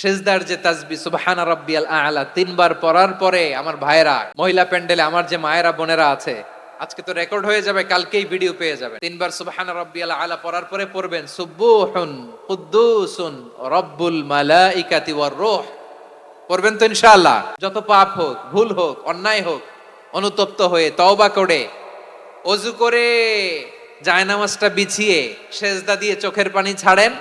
সেজদার যে তাজবি সুবহানা রাব্বিয়াল আলা, তিনবার পড়ার পরে আমার ভাইরা মহিলা প্যান্ডেলে আমার যে মায়েরা, বোনেরা আছে, আজকে তো রেকর্ড হয়ে যাবে, কালকেই ভিডিও পেয়ে যাবে। তিনবার সুবহানা রাব্বিয়াল আলা পড়ার পরে পড়বেন, সুবুহুন কুদ্দুসুন রব্বুল মালাইকাতি ওয়ার রূহ। পড়বেন তো ইনশাআল্লাহ। যত পাপ হোক, ভুল হোক, অন্যায় হোক, অনুতপ্ত হয়ে তওবা করে অজু করে জায়নামাজটা বিছিয়ে, সেজদা দিয়ে চোখের পানি ছাড়েন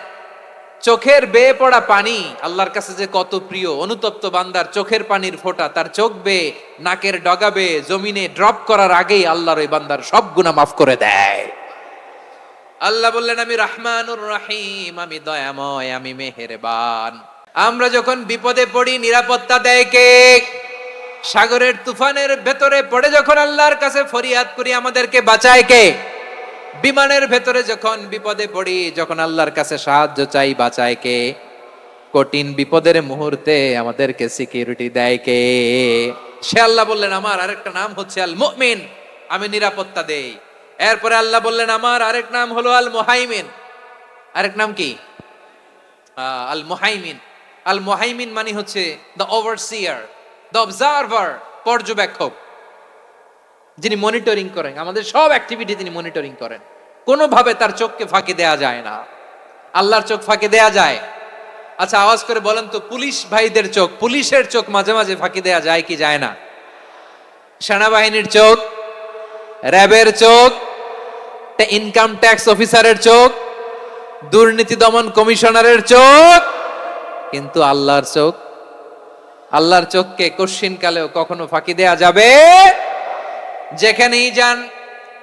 চোখের বেয়ে পড়া পানি, আল্লাহর কাছে যে কত প্রিয়, অনুতপ্ত বান্দার চোখের পানির ফোঁটা, তার চোখ বেয়ে, নাকের ডগা ডগাবে জমিনে ড্রপ করার আগেই আল্লাহর ওই বান্দার সব গুণা মাফ করে দেয়। আল্লাহ বললেন, আমি রাহমানুর রহিম, আমি দয়াময়, আমি মেহেরবান। আমরা যখন বিপদে পড়ি, নিরাপত্তা দেয় কে? সাগরের তুফানের ভেতরে পড়ে যখন আল্লাহর কাছে ফরিয়াদ করি, আমাদেরকে বাঁচায় কে? বিমানের ভেতরে যখন বিপদে পড়ি, যখন আল্লাহর কাছে সাহায্য চাই বাঁচায় কে? কঠিন বিপদের মুহূর্তে আমাদেরকে সিকিউরিটি দেয় কে? সে আল্লাহ বললেন, আমার আরেকটা নাম হচ্ছে আল মুমিন আমি নিরাপত্তা দেই। এরপরে আল্লাহ বললেন, আমার আরেক নাম হলো আল মুহাইমিন আরেক নাম কি? আল মুহাইমিন আল মুহাইমিন মানে হচ্ছে দ্য ওভারসিয়ার দ্য অবজারভার পর্যবেক্ষক। যিনি মনিটরিং করেন, আমাদের সব অ্যাক্টিভিটি তিনি মনিটরিং করেন। কোনোভাবে তার চোখকে ফাঁকি দেয়া যায় না। আল্লাহর চোখ ফাঁকি দেয়া যায়। আচ্ছা আওয়াজ করে বলেন তো, পুলিশ ভাইদের চোখ, পুলিশের চোখ মাঝে মাঝে ফাঁকি দেয়া যায় কি যায় না? সেনাবাহিনীর চোখ, র্যাবের চোখ ইনকাম ট্যাক্স অফিসারের চোখ, দুর্নীতি দমন কমিশনারের চোখ, কিন্তু আল্লাহর চোখ, আল্লাহর চোখকে কশ্চিন কালেও কখনো ফাঁকি দেয়া যাবে যেখানেই যান,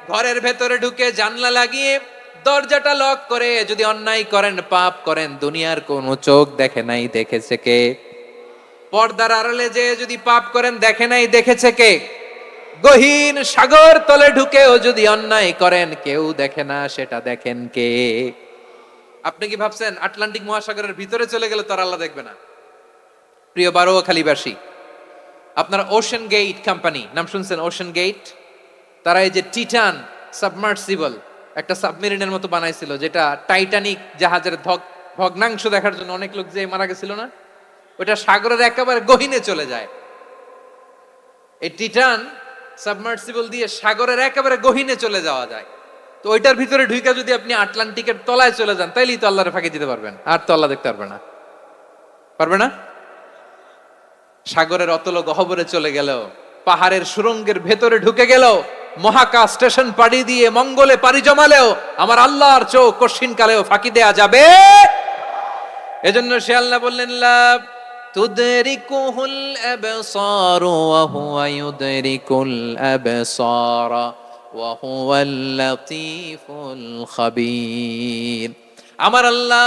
ঘরের ভেতরে ঢুকে জানলা লাগিয়ে দরজাটা লক করে যদি অন্যায় করেন, পাপ করেন, দুনিয়ার কোনো চোখ দেখে নাই, দেখেছে কে? পর্দার আড়ালে যে যদি পাপ করেন, দেখে নাই, দেখেছে কে? গহীন সাগর তলে ঢুকেও যদি অন্যায় করেন, কেউ দেখে না, সেটা দেখেন কে? আপনি কি ভাবছেন, আটলান্টিক মহাসাগরের ভিতরে চলে গেলে তার আল্লাহ দেখবে না? প্রিয় বারোখালীবাসী আপনারা ওশান গেট কোম্পানি নাম শুনছেন ওশান গেট তারা এই যে টিটান সাবমার্সিবল একটা সাবমেরিনের মতো বানাইছিল, যেটা টাইটানিক জাহাজের ধগ, ভগ্নাংশ দেখার জন্য অনেক লোক যে মারা গেছিল না? ওটা সাগরের একেবারে গহিনে চলে যায়। এই টিটান সাবমার্সিবল দিয়ে সাগরের একেবারে গহিনে চলে যাওয়া যায়। তো ওইটার ভিতরে ঢুকে যদি আপনি আটলান্টিকের তলায় চলে যান, তাইলেই তো আল্লাহরে ফাঁকি দিতে পারবেন। আর তো আল্লাহ দেখতে পারবে না। পারবে না? সাগরের অতল গহবরে চলে গেল। পাহাড়ের সুরঙ্গের ভেতরে ঢুকে গেল। মহাকাশ স্টেশন পাড়ি দিয়ে মঙ্গলে পাড়ি জমালেও আমার আল্লাহর চোখ কশিন কালেও ফাঁকি দেয়া যাবে। এজন্য সে আল্লাহ বললেন, লা তুদরিকুহুল আবসার ওয়া আমার আল্লাহ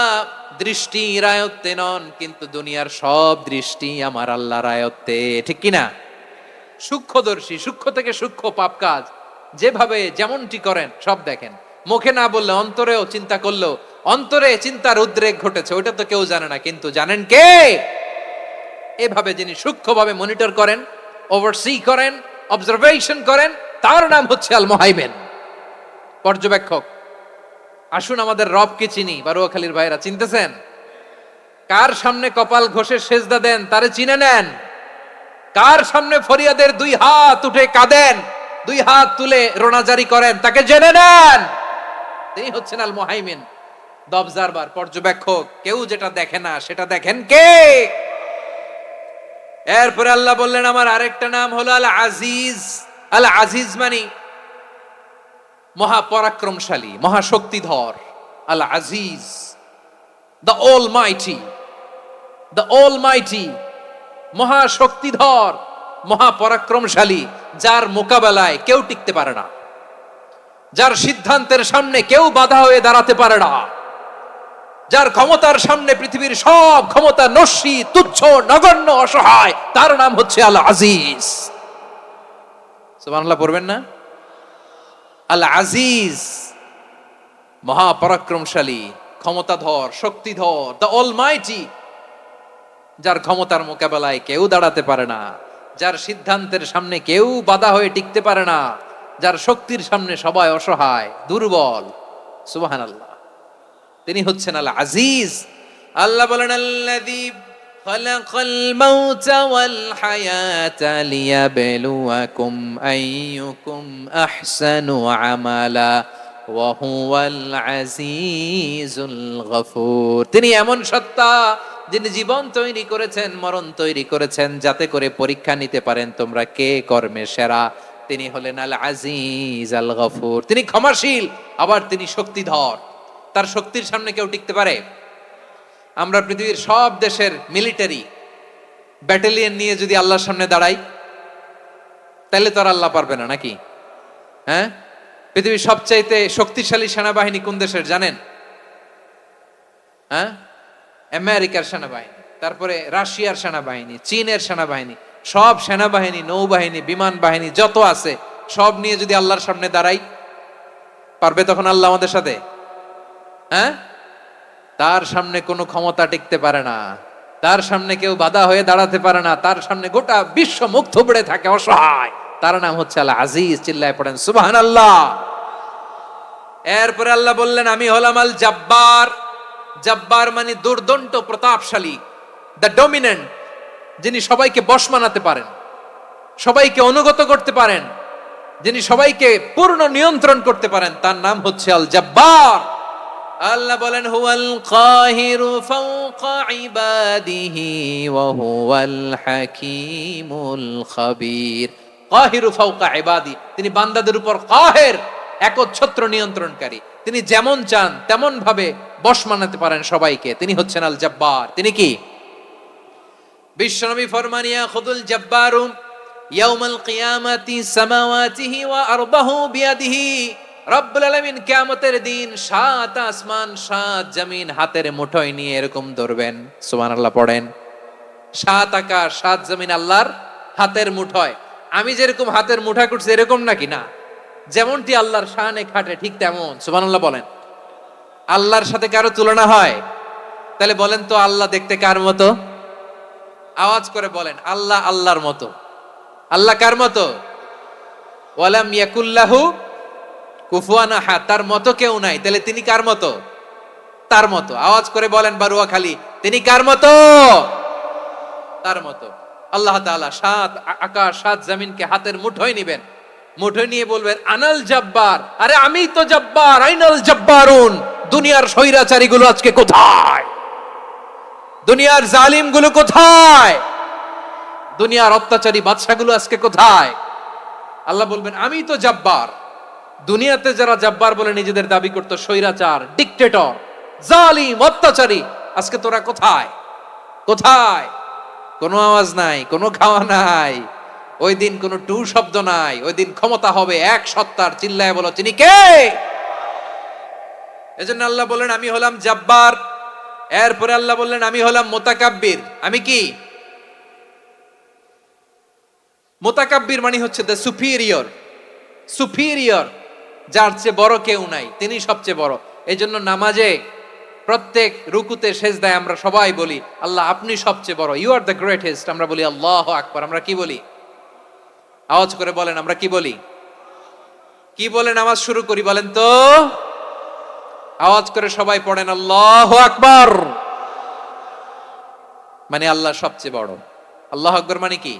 দৃষ্টি রায়ত্তে নন, কিন্তু দুনিয়ার সব দৃষ্টি আমার আল্লাহ রায়ত্তে, ঠিক কিনা? সূক্ষ্মদর্শী, সূক্ষ্ম থেকে সূক্ষ্ম পাপ কাজ। যেভাবে যেমনটি করেন, সব দেখেন। মুখে না বললে অন্তরেও চিন্তা করলেও, অন্তরে চিন্তার উদ্রেক ঘটেছে ওটা তো কেউ জানে না, কিন্তু জানেন কে? এভাবে যিনি সূক্ষ্মভাবে মনিটর করেন ওভারসি করেন অবজারভেশন করেন, তার নাম হচ্ছে আল মোহাইমেন পর্যবেক্ষক আসুন আমাদের রবকে চিনি, বারুয়াখালীর ভাইরা, চিনতেছেন? কার সামনে কপাল ঘষে সেজদা দেন, তারে চিনে নেন। কার সামনে ফরিয়াদের দুই হাত উঠে কাঁদেন, দুই হাত তুলে রোনাজারি করেন, তাকে জেনে নেন। তিনি হচ্ছেন আল মোহাইমিন দবজারবার পর্যবেক্ষক। কেউ যেটা দেখে না, সেটা দেখেন কে? এরপরে আল্লাহ বললেন, আমার আরেকটা নাম হলো আল আজিজ আল আজিজ মানে মহাপরাক্রমশালী, মহাশক্তিধর আল আজিজ the almighty the almighty মহাশক্তিধর, মহাপরাক্রমশালী, যার মোকাবেলায় কেউ টিকতে পারে না, যার সিদ্ধান্তের সামনে কেউ বাধা হয়ে দাঁড়াতে পারে না, যার ক্ষমতার সামনে পৃথিবীর সব ক্ষমতা নস্যি, তুচ্ছ, নগণ্য, অসহায়, তার নাম হচ্ছে আল আজিজ সুবহানাল্লাহ, পড়বেন না? আল আজিজ মহাপরাক্রমশালী, ক্ষমতাধর, শক্তিধর দ্য অল মাইটি যার ক্ষমতার মোকাবেলায় কেউ দাঁড়াতে পারে না, যার সিদ্ধান্তের সামনে কেউ বাধা হয়ে টিকতে পারে না, যার শক্তির সামনে সবাই অসহায়, দুর্বল। সুবাহান আল্লাহ তিনি হচ্ছেন আল আজিজ আল্লাহ বলেন, আল্লাযী خلق الموت والحياة ليبلوكم أيكم أحسن عملا وهو العزيز الغفور তিনি এমন সত্তা যিনি জীবন তৈরি করেছেন মরণ তৈরি করেছেন যাতে করে পরীক্ষা নিতে পারেন তোমরা কে কর্মে সেরা তিনি হলেন আল আজিজ আল গফুর তিনি ক্ষমাশীল আবার তিনি শক্তিধর তার শক্তির সামনে কেউ টিকতে পারে আমরা পৃথিবীর সব দেশের মিলিটারি ব্যাটালিয়ন নিয়ে যদি আল্লাহর সামনে দাঁড়াই, তাহলে তো আর আল্লাহ পারবে না, নাকি? হ্যাঁ? পৃথিবীর সবচাইতে শক্তিশালী সেনাবাহিনী কোন দেশের জানেন? হ্যাঁ? আমেরিকার সেনাবাহিনী, তারপরে রাশিয়ার সেনাবাহিনী, চীনের সেনাবাহিনী, সব সেনাবাহিনী, নৌবাহিনী, বিমান বাহিনী যত আছে, সব নিয়ে যদি আল্লাহর সামনে দাঁড়াই, পারবে তখন আল্লাহ আমাদের সাথে? হ্যাঁ? তার সামনে কোনো ক্ষমতা টিকতে পারে না। তার সামনে কেউ বাধা হয়ে দাঁড়াতে পারে না। তার সামনে গোটা বিশ্ব মুখ থুবড়ে থাকে, অসহায়। তার নাম হচ্ছে আল্লাহ আজিজ, চিল্লায় পড়েন সুবাহান আল্লাহ এরপরে আল্লাহ বললেন, আমি হলাম আল জাব্বার। জাব্বার মানে দুর্দন্ত, প্রতাপশালী দ্য ডমিনেন্ট যিনি সবাইকে বশ মানাতে পারেন, সবাইকে অনুগত করতে পারেন, যিনি সবাইকে পূর্ণ নিয়ন্ত্রণ করতে পারেন, তার নাম হচ্ছে আল জাব্বার। আল্লাহ বলেন, হুয়াল কাহিরু ফাওকা ইবাদিহি ওয়া হুয়াল হাকীমুল খাবীর। কাহিরু ফাওকা ইবাদি, তিনি বান্দাদের উপর কাহের, একচ্ছত্র নিয়ন্ত্রণকারী। তিনি যেমন চান তেমন ভাবে বশ মানাতে পারেন সবাইকে। তিনি হচ্ছেন আল জাব্বার। তিনি কি? বিশ্বনবী ফরমানিয়া, খুদুল জাব্বারু ইয়াউমাল কিয়ামাতি সামাওয়াতিহি ওয়া আরবাহু বিয়াদিহি। রব্বুল আলামিন কিয়ামতের দিন সাত আসমান, সাত জমিন হাতের মুঠোয় নিয়ে এরকম ধরবেন। সুমান আল্লাহ পড়েন, সাত আকাশ সাত জমিন আল্লাহর হাতের মুঠোয়। আমি যেরকম হাতের মুঠা করছি এরকম নাকি না? যেমনটি আল্লাহর শানে খাটে, ঠিক তেমন। সুমান আল্লাহ বলেন, আল্লাহর সাথে কারও তুলনা হয়? তাহলে বলেন তো আল্লাহ দেখতে কার মতো? আওয়াজ করে বলেন, আল্লাহ আল্লাহর মতো। আল্লাহ কার মতো? ওয়ালাম ইয়াকুল্লাহু কুফুয়ানা হা তার মতো কেউ নাই। তাহলে তিনি কার মতো? তার মতো। আওয়াজ করে বলেন বারুয়া খালি, তিনি কার মতো? তার মতো। আল্লাহ তাআলা সাত আকাশ, সাত জমিনকে হাতের মুঠোয় নিবেন। মুঠোয় নিয়ে বলবেন, আনাল জব্বার। আরে আমি তো জব্বার, আইনাল জব্বারুন। দুনিয়ার স্বৈরাচারী গুলো আজকে কোথায়? দুনিয়ার জালিমগুলো কোথায়? দুনিয়ার অত্যাচারী বাদশাগুলো আজকে কোথায়? আল্লাহ বলবেন, আমি তো জাব্বার। দুনিয়াতে যারা জাব্বার বলে নিজেদের দাবি করতো, স্বৈরাচার ডিকটেটর জালিম, অত্যাচারী, আজকে তোরা কোথায়? কোথায়? কোনো আওয়াজ নাই, কোনো খাওয়া নাই, ওই দিন কোনো টু শব্দ নাই, ওই দিন ক্ষমতা হবে এক সত্তার, চিল্লায় বলো তিনি কে? এজন্য আল্লাহ বললেন, আমি হলাম জাব্বার। এরপরে আল্লাহ বললেন, আমি হলাম মোতাকাব্বির। আমি কি? মোতাকাব্বির মানে হচ্ছে দ্য সুপিরিয়র সুপিরিয়র যার চেয়ে বড় কেউ নাই তিনি সবচেয়ে বড়। এই জন্য নামাজে প্রত্যেক রুকুতে সেজদায় আমরা সবাই বলি, আল্লাহ, আপনি সবচেয়ে বড়। ইউ আর দ্য গ্রেটেস্ট আমরা বলি, আল্লাহ আকবার। আমরা কি বলি? আওয়াজ করে বলেন, আমরা কি বলি? কি বলে নামাজ শুরু করি বলেন তো? আওয়াজ করে সবাই পড়েন, আল্লাহ আকবর। মানে আল্লাহ সবচেয়ে বড়। আল্লাহ আকবর মানে কি?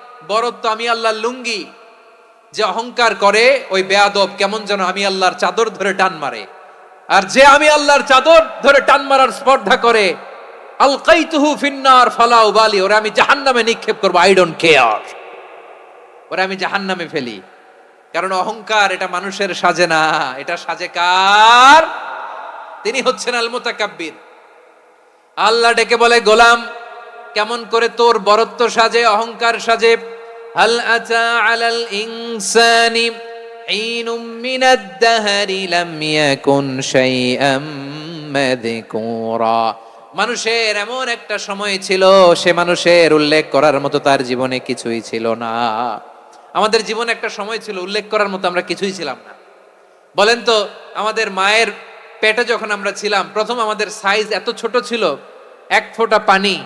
বরত্ব আমি আল্লাহর লুঙ্গি। যে অহংকার করে, ওই বেয়াদব কেমন যেন আমি আল্লাহর চাদর ধরে টান মারে। আর যে আমি আল্লাহর চাদর ধরে টান মারার স্পর্ধা করে আল কাইতুহু ফিন্নার ফালাউ বালি ওরা আমি জাহান্নামে নিক্ষেপ করব আই ডোন্ট কেয়ার ওরা আমি জাহান্নামে ফেলি। কারণ অহংকার এটা মানুষের সাজে না। এটা সাজে কার? তিনি হচ্ছেন আল মুতাকাব্বির আল্লাহ ডেকে বলে, গোলাম কেমন করে তোর বরত্ব সাজে, অহংকার সাজে? হাল আচা আলাল ইনসানি ইনুম মিনাদ দাহরি লাম ইয়াকুন শাইআম মাযকুরা। মানুষের এমন একটা সময় ছিল, সে মানুষের উল্লেখ করার মতো তার জীবনে কিছুই ছিল না। আমাদের জীবনে একটা সময় ছিল, উল্লেখ করার মতো আমরা কিছুই ছিলাম না। বলেন তো, আমাদের মায়ের পেটে যখন আমরা ছিলাম, প্রথম আমাদের সাইজ এত ছোট ছিল, এক ফোঁটা পানি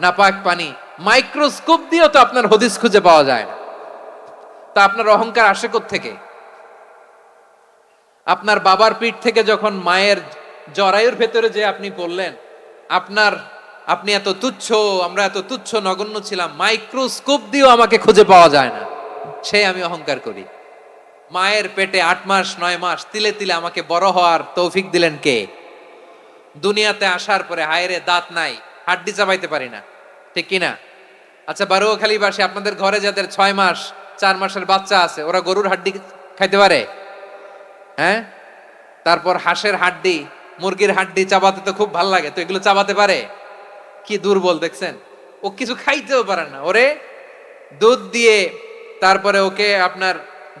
নাপাক পানি। মাইক্রোস্কোপ দিয়েও তো আপনার হদিস খুঁজে পাওয়া যায় না। তা আপনার অহংকার আসে থেকে আপনার বাবার পিঠ থেকে যখন মায়ের জরায়ুর ভেতরে যে আপনি বললেন আপনার, আপনি এত তুচ্ছ, আমরা এত তুচ্ছ নগণ্য ছিলাম, মাইক্রোস্কোপ দিয়েও আমাকে খুঁজে পাওয়া যায় না। সে আমি অহংকার করি। মায়ের পেটে আট মাস, নয় মাস, তিলে তিলে আমাকে বড় হওয়ার তৌফিক দিলেন কে? দুনিয়াতে আসার পরে হায়রে দাঁত নাই হাড্ডি চাবাইতে পারি না। ঠিক কিনা? আচ্ছা বারুয়াখালীবাসী আপনাদের ঘরে যাদের ছয় মাস, চার মাসের বাচ্চা আছে, ওরা গরুর হাড্ডি খাইতে পারে? হ্যাঁ? তারপর হাঁসের হাড্ডি, মুরগির হাড্ডি চাবাতে তো খুব ভালো লাগে, তো এগুলো চাবাতে পারে? কি দুর্বল, দেখছেন? ও কিছু খাইতেও পারে না। ওরে, দুধ দিয়ে, তারপরে ওকে আপনার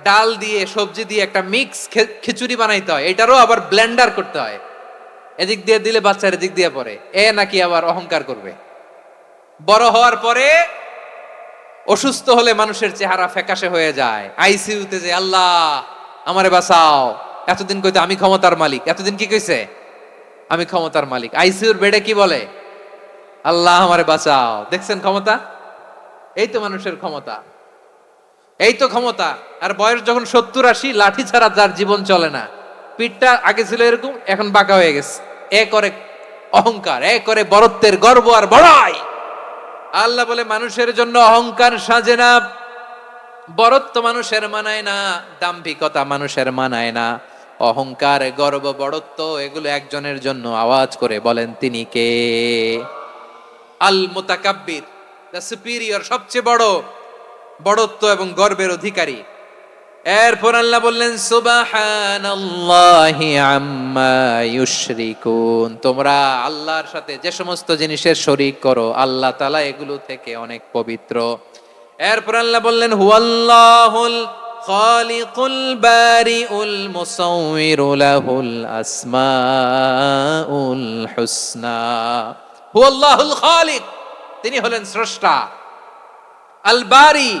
ডাল দিয়ে, সবজি দিয়ে একটা মিক্স খিচুড়ি বানাইতে হয়। এটারও আবার ব্লেন্ডার করতে হয়। এদিক দিয়ে দিলে বাচ্চার এদিক দিয়ে পরে এ নাকি আবার অহংকার করবে। বড় হওয়ার পরে অসুস্থ হলে মানুষের চেহারা ফ্যাকাশে হয়ে যায়। আইসিইউতে যে, আল্লাহ, আমারে বাঁচাও। এতদিন কইতে আমি ক্ষমতার মালিক। এতদিন কি কইছে? আমি ক্ষমতার মালিক। আইসিইউর বেডে কি বলে? আল্লাহ, আমারে বাঁচাও। দেখছেন ক্ষমতা? এই তো মানুষের ক্ষমতা। এই তো ক্ষমতা। আর বয়স যখন সত্তর আশি, লাঠি ছাড়া যার জীবন চলে না। পিঠটা আগে ছিল এরকম, এখন বাঁকা হয়ে গেছে। এ করে অহংকার, এ করে বরত্বের গর্ব আর বড়াই। আল্লাহ বলে, মানুষের জন্য অহংকার সাজে না, বরত্ব মানুষের মানায় না, দাম্ভিকতা মানুষের মানায় না। অহংকার, গর্ব বড়ত্ব এগুলো একজনের জন্য আওয়াজ করে বলেন তিনি কে? আল মোতাকাব্বির দ্য সুপিরিয়র, সবচেয়ে বড় বড়ত্ব এবং গর্বের অধিকারী। এরপর আল্লাহ বললেন, সুবহানাল্লাহি আম্মা ইউশরিকুন। তোমরা আল্লাহর সাথে যে সমস্ত জিনিসের শরীক করো, আল্লাহ তাআলা এগুলো থেকে অনেক পবিত্র। এরপর আল্লাহ বললেন, হুয়াল্লাহুল খালিকুল বারিউল মুসাউবিরু লাহুল আসমাউল হুসনা। হুয়াল্লাহুল খালিক, তিনি হলেন স্রষ্টা। আল বারি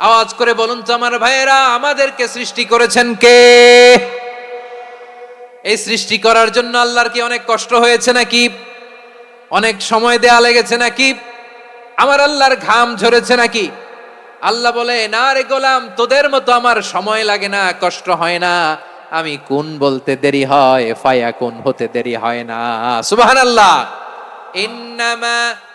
আওয়াজ করে বলুন তো আমার ভাইয়েরা, আমাদেরকে সৃষ্টি করেছেন কে? এই সৃষ্টি করার জন্য আল্লাহর কি অনেক কষ্ট হয়েছে নাকি? অনেক সময় দেয়া লেগেছে নাকি? আমার আল্লাহর ঘাম ঝরেছে নাকি? আল্লাহ বলে, না রে গোলাম, তোদের মতো আমার সময় লাগে না, কষ্ট হয় না। আমি কোন বলতে দেরি হয়, ফায়া কোন হতে দেরি হয় না। সুবাহান আল্লাহ ইন্নামা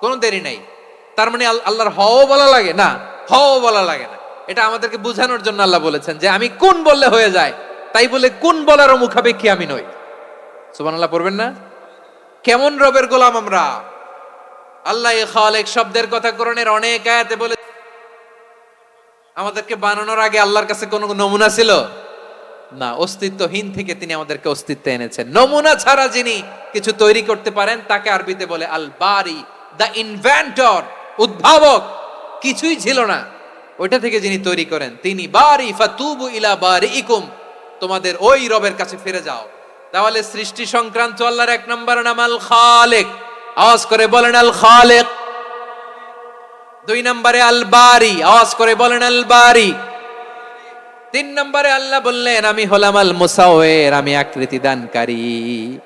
কোনো দেরি নাই। তার মানে আল্লাহর হও বলা লাগে না হও বলা লাগে না। এটা আমাদেরকে বোঝানোর জন্য আল্লাহ বলেছেন যে, আমি কোন বললে হয়ে যায়, তাই বলে কোন বলারও মুখাপেক্ষী আমি নই। সুবান আল্লাহ পড়বেন না? কেমন রবের গোলাম আমরা? আল্লাহ খালেক শব্দের কথা কোরআনের অনেক আয়াতে বলে আমাদেরকে বানানোর আগে আল্লাহর কাছে কোনো নমুনা ছিল? না, অস্তিত্বহীন থেকে তিনি আমাদেরকে অস্তিত্ব এনেছেন। নমুনা ছাড়া যিনি কিছু তৈরি করতে পারেন, তাকে আরবিতে বলে আল বারি দ্য ইনভেন্টর, উদ্ভাবক, কিছুই ছিল না। ওইটা থেকে যিনি তৈরি করেন, তিনি বারি ফাতুবু ইলা বারি ইকুম তোমাদের ওই রবের কাছে ফিরে যাও। তাহলে সৃষ্টি সংক্রান্ত আল্লাহর এক নম্বর নাম আল খালেক। আওয়াজ করে বলেন আল খালেক। দুই নম্বরে আল বারি, আওয়াজ করে বলেন আল বারি। তিন নম্বরে আল্লাহ বললেন, আমি হলাম আল মুসাওয়ের, আমি আকৃতি দানকারী।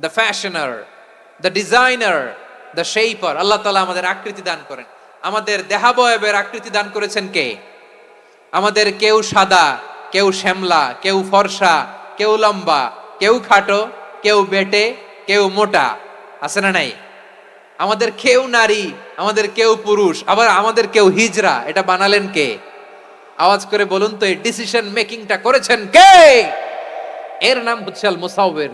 The fashioner the designer the shaper আল্লাহ তালা আমাদের আকৃতি দান করেন। আমাদের দেহাবয়বের আকৃতি দান করেছেন কে? আমাদের কেউ সাদা, কেউ শ্যামলা, কেউ ফর্সা, কেউ লম্বা, কেউ খাটো, কেউ বেটে, কেউ মোটা। আছে না নাই? আমাদের কেউ নারী, আমাদের কেউ পুরুষ, আবার আমাদের কেউ হিজরা, এটা বানালেন কে? আওয়াজ করে বলুন তো, এই ডিসিশন মেকিংটা করেছেন কে? এর নাম হচ্ছে আল মুসাউবের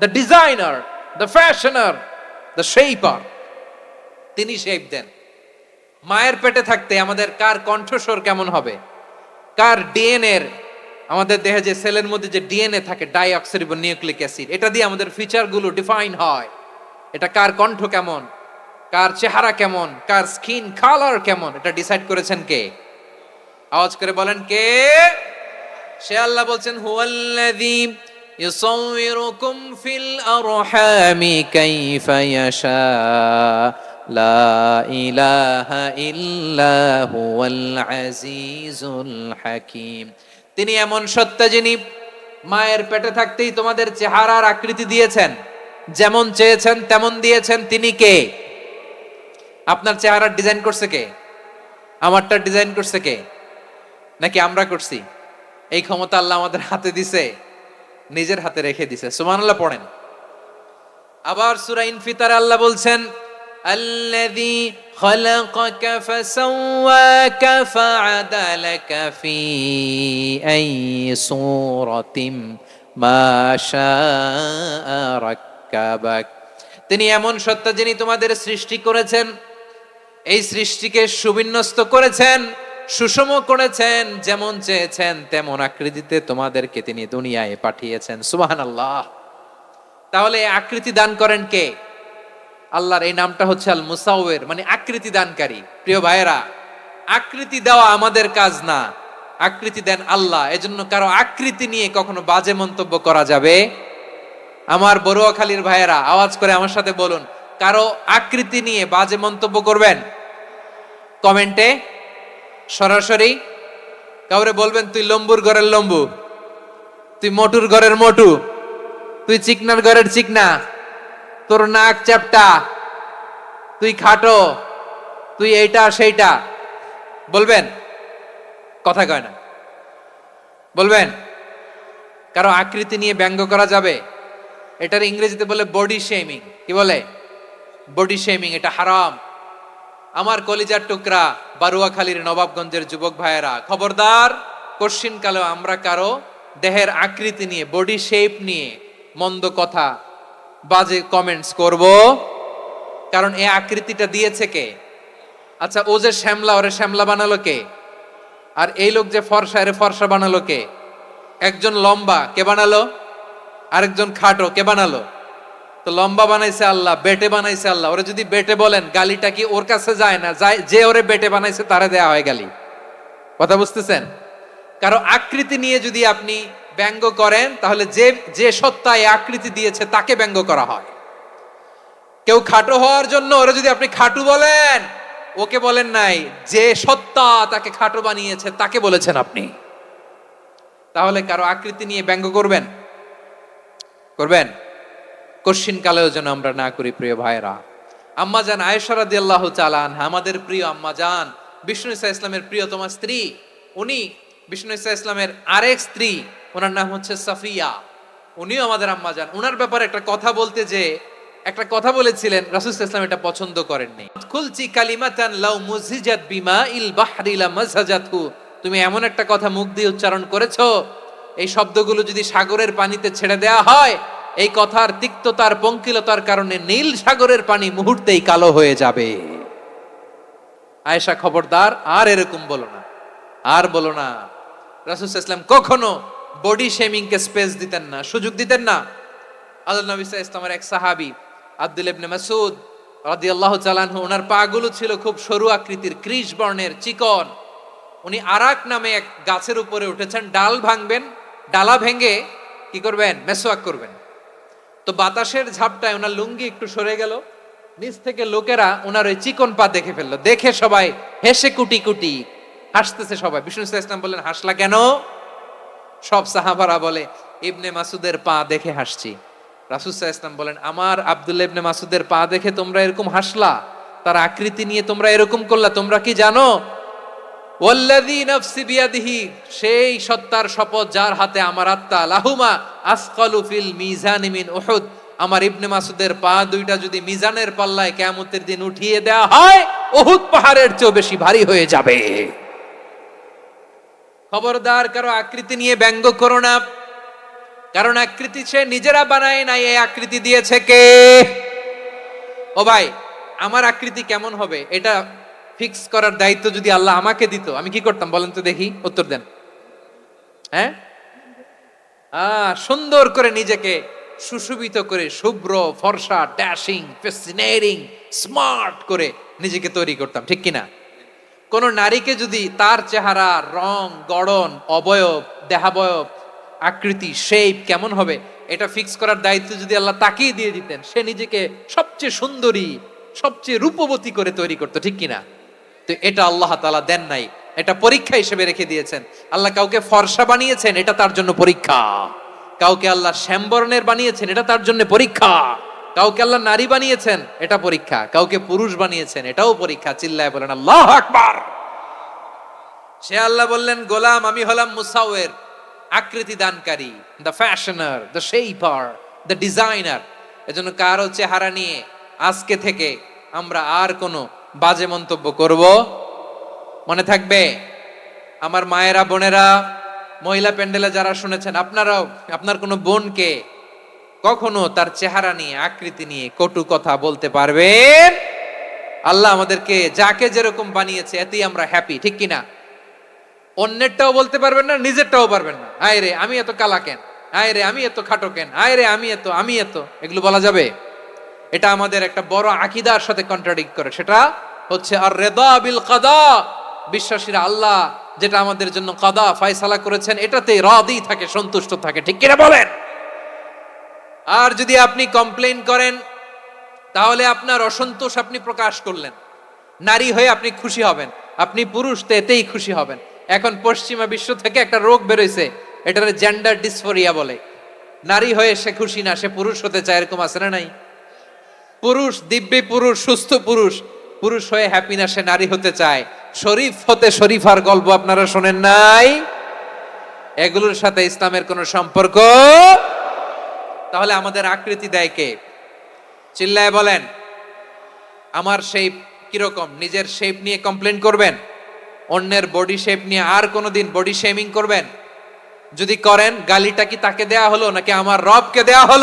the designer the fashioner the shaper তিনি শেপ দেন। মায়ের পেটে থাকতে আমাদের কার কণ্ঠস্বর কেমন হবে? কার ডিএনএ এর, আমাদের দেহে যে সেলের মধ্যে যে ডিএনএ থাকে ডাই ডাইঅক্সিরিবো নিউক্লিক অ্যাসিড এটা দিয়ে আমাদের ফিচারগুলো ডিফাইন হয়। এটা কার কণ্ঠ কেমন? কার চেহারা কেমন? কার স্কিন কালার কেমন? এটা ডিসাইড করেছেন কে? আওয়াজ করে বলেন কে? সে আল্লাহ বলছেন, হুয়াল্লাযী ইউসাউবিরুকুম ফিল আরহামি কাইফা ইয়াশা লা ইলাহা ইল্লা হুয়াল আজিজুল হাকীম তিনি এমন সত্য যিনি মায়ের পেটে থাকতেই তোমাদের চেহারার আকৃতি দিয়েছেন। যেমন চেয়েছেন তেমন দিয়েছেন তিনি কে? আপনার চেহারার ডিজাইন করছে কে? আমারটা ডিজাইন করছে কে? নাকি আমরা করছি? এই ক্ষমতা আল্লাহ আমাদের হাতে দিছে। নিজের হাতে রেখে দিছে। সুমানাল্লাহ পড়েন। আবার সুরা ইনফিতার আল্লাহ বলছেন তিনি এমন সত্তা যিনি তোমাদের সৃষ্টি করেছেন, এই সৃষ্টিকে সুবিন্যস্ত করেছেন সুষম করেছেন, যেমন চেয়েছেন, তেমন আকৃতিতে তোমাদেরকে তিনি দুনিয়ায় পাঠিয়েছেন। সুবাহান আল্লাহ তাহলে আকৃতি দান করেন কে? আল্লাহর এই নামটা হচ্ছে আল মুসাউয়ের মানে আকৃতি দানকারী। প্রিয় ভাইয়েরা, আকৃতি দেওয়া আমাদের কাজ না। আকৃতি দেন আল্লাহ। এজন্য কারও আকৃতি নিয়ে কখনো বাজে মন্তব্য করা যাবে? আমার বড়ুয়াখালীর ভাইয়েরা, আওয়াজ করে আমার সাথে বলুন, কারও আকৃতি নিয়ে বাজে মন্তব্য করবেন? কমেন্টে সরাসরি কাউরে বলবেন, তুই লম্বুর ঘরের লম্বু, তুই মটুর ঘরের মটু, তুই চিকনার ঘরের চিকনা, তোর নাক চ্যাপটা, তুই খাটো, তুই এইটা, সেইটা। বলবেন? কথা কয় না। বলবেন? কারও আকৃতি নিয়ে ব্যঙ্গ করা যাবে? এটার ইংরেজিতে বলে বডি শেমিং কি বলে? বডি শেমিং এটা হারাম। আমার কলিজার টুকরা বারুয়াখালীর নবাবগঞ্জের যুবক ভাইয়েরা। খবরদার, কশ্চিন কালেও আমরা কারও দেহের আকৃতি নিয়ে বডি শেপ নিয়ে মন্দ কথা বাজে কমেন্টস করব। কারণ এই আকৃতিটা দিয়েছে কে? আচ্ছা ও যে শ্যামলা, ওরে শ্যামলা বানালো কে? আর এই লোক যে ফর্সা, এরে ফর্সা বানালো কে? একজন লম্বা, কে বানালো? আরেকজন খাটো, কে বানালো? তো লম্বা বানাইছে আল্লাহ, বেটে বানাইছে আল্লাহ। ওরে যদি বেটে বলেন, গালিটা কি ওর কাছে যায় না? যায় যে ওরে বেটে বানাইছে, তারে দেয়া হয় গালি। কথা বুঝতেছেন? কারও আকৃতি নিয়ে যদি আপনি ব্যঙ্গ করেন, তাহলে যে যে সত্তা এই আকৃতি দিয়েছে, তাকে ব্যঙ্গ করা হয়। কেউ খাটো হওয়ার জন্য ওরা যদি আপনি খাটু বলেন, ওকে বলেন নাই, যে সত্তা তাকে খাটো বানিয়েছে, তাকে বলেছেন আপনি। তাহলে কারও আকৃতি নিয়ে ব্যঙ্গ করবেন? করবেন? কশিন কালেও যেন আমরা না করি, প্রিয় ভাইরা আম্মা জান আয়েশারাদি আল্লাহ চালান আমাদের প্রিয় আম্মা জান, বিষ্ণু ইসা ইসলামের প্রিয়তমা স্ত্রী। উনি, বিষ্ণু ইসা ইসলামের আরেক স্ত্রী, ওনার নাম হচ্ছে সাফিয়া। উনিও আমাদের আম্মা যান ওনার ব্যাপারে একটা কথা বলতে যে, একটা কথা বলেছিলেন, রাসুল ইসলাম এটা পছন্দ করেননি। খুলছি কালিমাতান লাউ মুজিজাত বিমা ইল বাহরিলা মাজহাজাতহু তুমি এমন একটা কথা মুখ দিয়ে উচ্চারণ করেছ, এই শব্দগুলো যদি সাগরের পানিতে ছেড়ে দেয়া হয় এই কথার তিক্ততার, পঙ্কিলতার কারণে নীল সাগরের পানি মুহূর্তেই কালো হয়ে যাবে। আয়েশা খবরদার, আর এরকম বলো না। আর বলো না, রাসুল ইসলাম কখনো বডি শেমিং কে স্পেস দিতেন না, সুযোগ দিতেন না। আল্লাহ নবী ইসলামের এক সাহাবি, আব্দুল ইবনে মাসুদ রাদিয়াল্লাহু তাআলাহু ওনার পাগুলো ছিল খুব সরু আকৃতির, ক্রিশ বর্ণের চিকন। উনি আরাক নামে এক গাছের উপরে উঠেছেন, ডাল ভাঙবেন, ডালা ভেঙে কি করবেন? মেসোয়াক করবেন। তো বাতাসের ঝাপটায় ওনার লুঙ্গি একটু সরে গেল। নিচ থেকে লোকেরা ওনার ওই চিকন পা দেখে ফেলল। দেখে সবাই হেসে কুটি কুটি হাসতেছে সবাই। বিষ্ণু ইসলাম বললেন, হাসলা কেন? সব সাহাবারা বলে, ইবনে মাসুদের পা দেখে হাসছি। রাসুসাহ ইসলাম বলেন, আমার আব্দুল্লাহ ইবনে মাসুদের পা দেখে তোমরা এরকম হাসলা? তার আকৃতি নিয়ে তোমরা এরকম করলা, তোমরা কি জানো? সেই সত্তার শপথ যার হাতে আমার আত্মা, লাহুমা আসকালু ফিল মিজানি আমার ইবনে মাসুদের পা দুইটা যদি মিজানের পাল্লায় কিয়ামতের দিন উঠিয়ে দেওয়া হয়, উহুদ পাহাড়ের চেয়েও বেশি ভারী হয়ে যাবে। খবরদার, কারও আকৃতি নিয়ে ব্যঙ্গ করো না। কারণ আকৃতি সে নিজেরা বানায় নাই, এই আকৃতি দিয়েছে কে? ও ভাই, আমার আকৃতি কেমন হবে? এটা ফিক্স করার দায়িত্ব যদি আল্লাহ আমাকে দিত, আমি কি করতাম বলেন তো দেখি, উত্তর দেন। হ্যাঁ? সুন্দর করে নিজেকে সুশোভিত করে শুভ্র, ফর্সা, ড্যাশিং ফেসিনেটিং স্মার্ট করে নিজেকে তৈরি করতাম, ঠিক কিনা? কোন নারীকে যদি তার চেহারা, রং, গড়ন, অবয়ব, দেহাবয়ব, আকৃতি শেপ কেমন হবে, এটা ফিক্স করার দায়িত্ব যদি আল্লাহ তাকেই দিয়ে দিতেন, সে নিজেকে সবচেয়ে সুন্দরী, সবচেয়ে রূপবতী করে তৈরি করতো, ঠিক কিনা? তো এটা আল্লাহ তালা দেন নাই। এটা পরীক্ষা হিসেবে রেখে দিয়েছেন। আল্লাহ কাউকে ফর্সা বানিয়েছেন, এটা তার জন্য পরীক্ষা। কাউকে আল্লাহ শ্যামবর্ণের বানিয়েছেন, এটা তার জন্য পরীক্ষা। কাউকে আল্লাহ নারী বানিয়েছেন, এটা পরীক্ষা। কাউকে পুরুষ বানিয়েছেন, এটাও পরীক্ষা। চিল্লায় বলেন, আল্লাহ আকবার! সে আল্লাহ বললেন, গোলাম, আমি হলাম মুসাওয়ের আকৃতি দানকারী the fashioner the shaper the designer এজন্য কারও চেহারা নিয়ে আজকে থেকে আমরা আর কোনো বাজে মন্তব্য করব। মনে থাকবে, আমার মায়েরা, বোনেরা, মহিলা প্যান্ডেলে যারা শুনেছেন, আপনারাও, আপনার কোনো বোনকে কখনো তার চেহারা নিয়ে, আকৃতি নিয়ে কটু কথা বলতে পারবেন? আল্লাহ আমাদেরকে যাকে যেরকম বানিয়েছে, এতেই আমরা হ্যাপি ঠিক কিনা অন্যেরটাও বলতে পারবেন না, নিজেরটাও পারবেন না। আয় রে, আমি এত কালা কেন? আয় রে, আমি এত খাটো কেন? আয় রে, আমি এত আমি এত। এগুলো বলা যাবে? এটা আমাদের একটা বড় আকিদার সাথে কন্ট্রাডিক্ট করে, সেটা হচ্ছে আর রেদা বিল কাদা বিশ্বাসীরা, আল্লাহ যেটা আমাদের জন্য কাদা, ফায়সালা করেছেন এটাতে রাদি থাকে, সন্তুষ্ট থাকে। ঠিক কিনা বলেন? আর যদি আপনি কমপ্লেন করেন, তাহলে আপনার অসন্তোষ আপনি প্রকাশ করলেন। নারী হয়ে আপনি খুশি হবেন। আপনি পুরুষ, তো এতেই খুশি হবেন। এখন পশ্চিমা বিশ্ব থেকে একটা রোগ বেরোইছে, এটার জেন্ডার ডিসফোরিয়া বলে। নারী হয়ে সে খুশি না, সে পুরুষ হতে চায়, এরকম আছে না নাই? পুরুষ, দিব্যি পুরুষ, সুস্থ পুরুষ পুরুষ হয়ে হ্যাপি না সে নারী হতে চায়। শরীফ হতে শরীফার গল্প আপনারা শোনেন নাই? এগুলোর সাথে ইসলামের কোনো সম্পর্ক? তাহলে আমাদের আকৃতি দেয় কে? চিল্লায় বলেন, আমার শেপ কীরকম? নিজের শেপ নিয়ে কমপ্লেন করবেন? অন্যের বডি শেপ নিয়ে আর কোনোদিন বডি শেমিং করবেন? যদি করেন, গালিটা কি তাকে দেয়া হলো নাকি আমার রবকে দেয়া হলো?